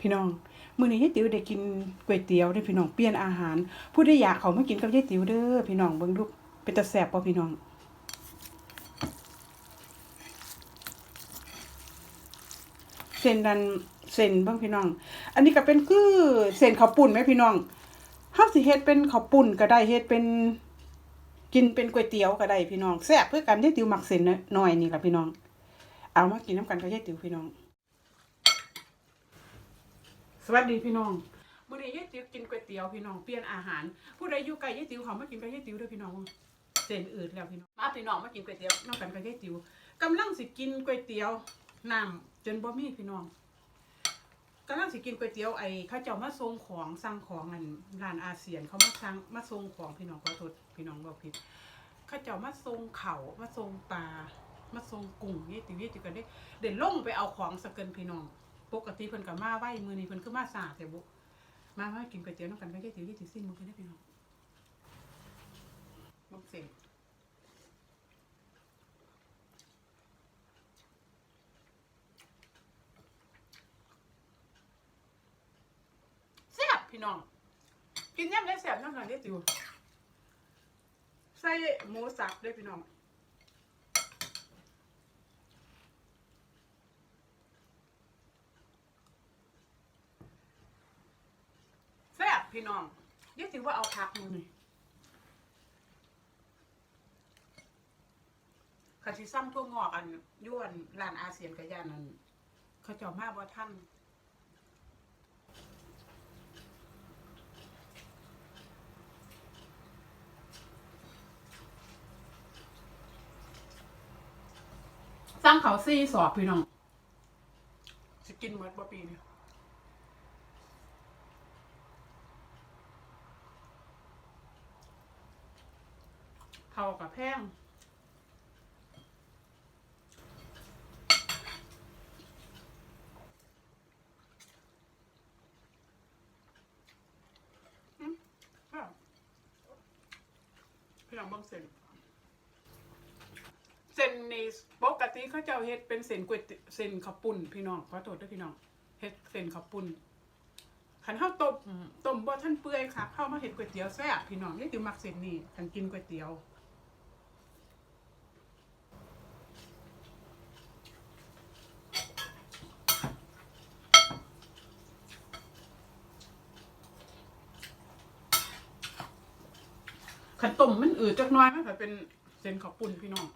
พี่น้องมื้อนี้ยายติ๋วได้กินก๋วยเตี๋ยวเด้พี่น้องเปลี่ยนอาหาร ผู้ใดอยากเขามากินกับยายติ๋วเด้อพี่น้องเบิ่งดูเป็นตาแซ่บบ่พี่น้องเส้นดันเส้นเบิ่งพี่น้อง อันนี้ก็เป็นคือเส้นข้าวปุ้นไหมพี่น้องเฮาสิเฮ็ดเป็นข้าวปุ้นก็ได้เฮ็ดเป็นกินเป็นก๋วยเตี๋ยวก็ได้พี่น้องแซ่บคือกันยายติ๋วมักเส้นน้อยนี่ล่ะพี่น้อง เอามากินน้ำกันกับยายติ๋วพี่น้อง วัสดีพี่น้องมื้อนี้ยายติ๋วกินก๋วยเตี๋ยวพี่น้องเปลี่ยนอาหาร ผู้ใดอยู่ใกลยายติ๋วเขามากินกับยายติ๋วเด้อพี่น้องเส้นอืดแล้วพี่น้องมาพี่น้องมากินก๋วยเตี๋ยวน้ำกันกับยายติ๋วกำลังสิกินก๋วยเตี๋ยวน้ำจนบ่มีพี่น้องกำลังสิกินก๋วยเตี๋ยวไอ้เขาเจ้ามาส่งของสั่งของอันร้านอาเซียนเขามาสั่งมาส่งของพี่น้องขอโทษพี่น้องบอกผิดเขาเจ้ามาส่งเข่ามาส่งปลามาส่งกุ้งยายติ๋วยายติ๋วก็ได้เด่นลงไปเอาของสกเกินพี่น้อง ปกติเพิ่นก็มาไหวมือนี้เพิ่นคือมาสาแต่บุมามากินก๋วยเตี๋ยวน้ำกันไปแค่ติ๋วยี่สิบสิ้นมือเพิ่นได้พี่น้องลงเส้นแซ่บพี่น้อง กินย่ำได้แซ่บน้ำกันได้ติวใส่หมูสับด้วยพี่น้อง แซ่บ พี่น้องเรียกถือว่าเอาพักมือนี่ขาชิซ้ำทั่วงอกอันย้วนร้านอาเซียนกระยานนั้นเขาเจ้ามาบ่ท่านสร้างเขาซี่สอบพี่น้องสิกินเมื่อบ่ปีนี้ เขากับแพงอืมค่ะพี่น้องเบิ่งเส้นเส้นนี่ปกติเขาเจ้าเฮ็ดเป็นเส้นก๋วยเตี๋ยวเส้นข้าวปุ้นพี่น้องขอโทษด้วยพี่น้องเฮ็ดเส้นข้าวปุ้นคันข้าวต้มต้มบ่ท่านเปื่อยค่ะเข้ามาเฮ็ดก๋วยเตี๋ยวแซ่บพี่น้องนี่ติวมักเส้นนี่คันกินก๋วยเตี๋ยว ขันต้มมันอืดจักหน้อยมันก็เป็นเส้นข้าวปุ้นพี่น้อง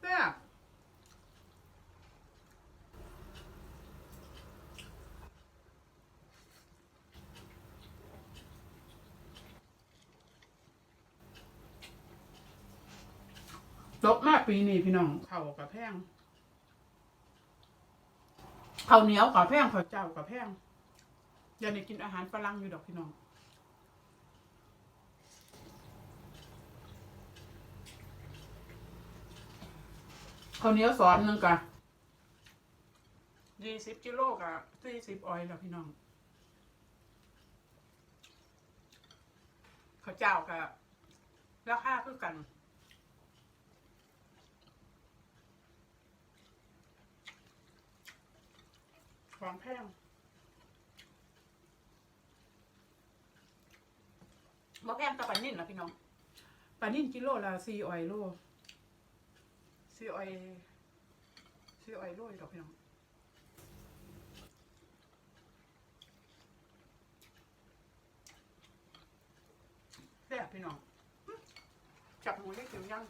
แซ่บตกมากปีนี้พี่น้องเข้ากับแพงเข้าวเหนียวกับแพงข้าวเจ้ากับแพงอย่าได้กินอาหารฝรั่งอยู่ดอกพี่น้อง ข้าวเหนียวสอนหนึ่งกะยี่สิบกิโลกะสี่สิบออยแล้วพี่น้องข้าวเจ้ากะราคาคือกันความแพงบ่แพงกับปลานิ่นละพี่น้องปลานิ่นกิโลละสี่ออยโล ซื้อออยซื้อออยโรยดอกพี่น้องแซ่บพี่น้องจับหมูได้เขียวยัง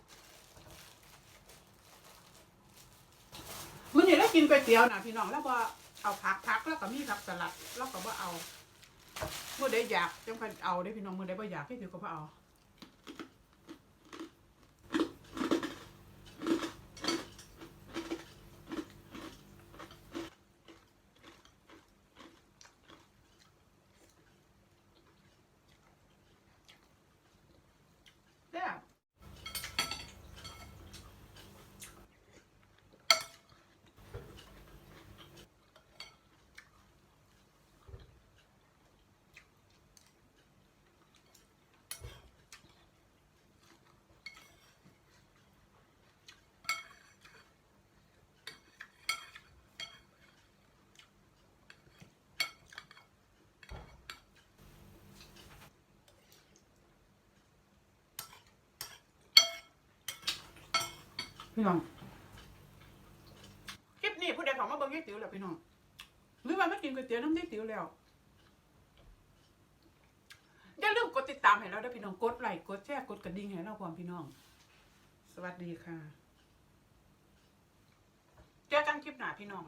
มื้อนี้ได้กินก๋วยเตี๋ยวนะพี่น้องแล้วก็เอาผักผักแล้วก็มีผักสลัดแล้วก็บ่าเอาเมื่อใดอยากจังพันเอาได้พี่น้องเมื่อใดบ่อยากให้ถือก็บ่เอาแซ่บ พี่น้องคลิปนี้ผู้ใดเขามาเบิ่งยายติ๋วแล้วพี่น้องหรือว่ามากินก๋วยเตี๋ยวน้ำยายติ๋วแล้วอย่าลืมกดติดตามให้เราด้วยพี่น้องกดไลค์กดแชร์กดกระดิ่งให้เราพร้อมพี่น้อง สวัสดีค่ะ เจอกันคลิปหน้าพี่น้อง